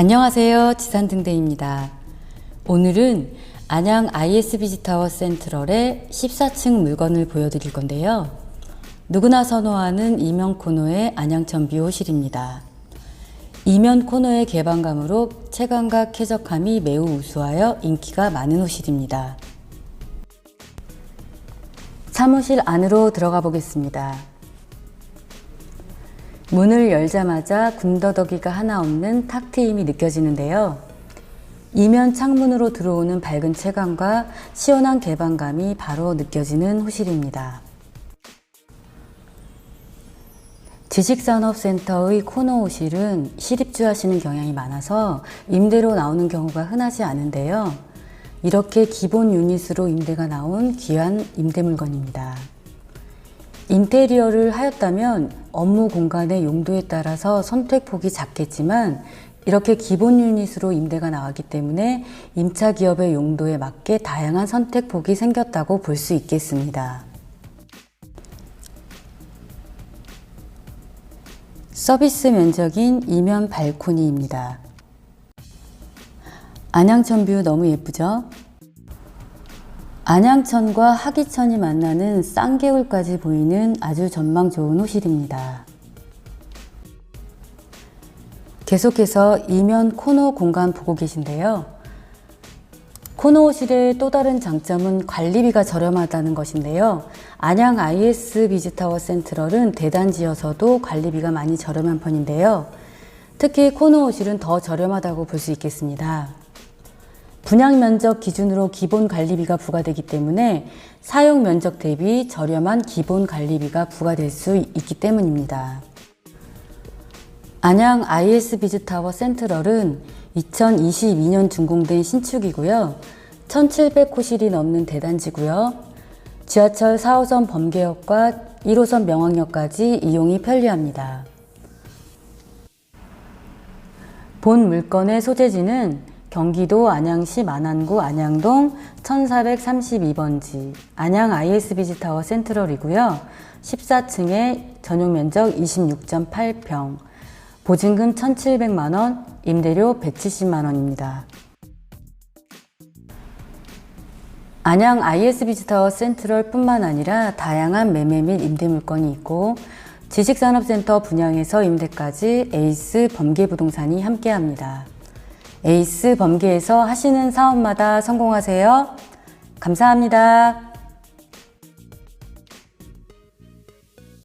안녕하세요. 지산등대입니다. 오늘은 안양 IS 비지타워 센트럴의 14층 물건을 보여드릴 건데요. 누구나 선호하는 이면 코너의 안양천 비호실입니다. 이면 코너의 개방감으로 체감과 쾌적함이 매우 우수하여 인기가 많은 호실입니다. 사무실 안으로 들어가 보겠습니다. 문을 열자마자 군더더기가 하나 없는 탁 트임이 느껴지는데요. 이면 창문으로 들어오는 밝은 체감과 시원한 개방감이 바로 느껴지는 호실입니다. 지식산업센터의 코너 호실은 실입주 하시는 경향이 많아서 임대로 나오는 경우가 흔하지 않은데요. 이렇게 기본 유닛으로 임대가 나온 귀한 임대 물건입니다. 인테리어를 하였다면 업무 공간의 용도에 따라서 선택폭이 작겠지만 이렇게 기본 유닛으로 임대가 나왔기 때문에 임차 기업의 용도에 맞게 다양한 선택폭이 생겼다고 볼 수 있겠습니다. 서비스 면적인 이면 발코니입니다. 안양천 뷰 너무 예쁘죠? 안양천과 하기천이 만나는 쌍개울까지 보이는 아주 전망 좋은 호실입니다. 계속해서 이면 코너 공간 보고 계신데요. 코너 호실의 또 다른 장점은 관리비가 저렴하다는 것인데요. 안양 IS 비즈타워 센트럴은 대단지여서도 관리비가 많이 저렴한 편인데요. 특히 코너 호실은 더 저렴하다고 볼 수 있겠습니다. 분양 면적 기준으로 기본 관리비가 부과되기 때문에 사용 면적 대비 저렴한 기본 관리비가 부과될 수 있기 때문입니다. 안양 IS 비즈타워 센트럴은 2022년 준공된 신축이고요. 1700호실이 넘는 대단지고요. 지하철 4호선 범계역과 1호선 명왕역까지 이용이 편리합니다. 본 물건의 소재지는 경기도 안양시 만안구 안양동 1432번지 안양 IS 비지타워 센트럴이고요. 14층에 전용 면적 26.8평, 보증금 1,700만 원, 임대료 170만 원입니다. 안양 IS 비지타워 센트럴 뿐만 아니라 다양한 매매 및 임대 물건이 있고 지식산업센터 분양에서 임대까지 에이스 범계 부동산이 함께합니다. 에이스 범계에서 하시는 사업마다 성공하세요. 감사합니다.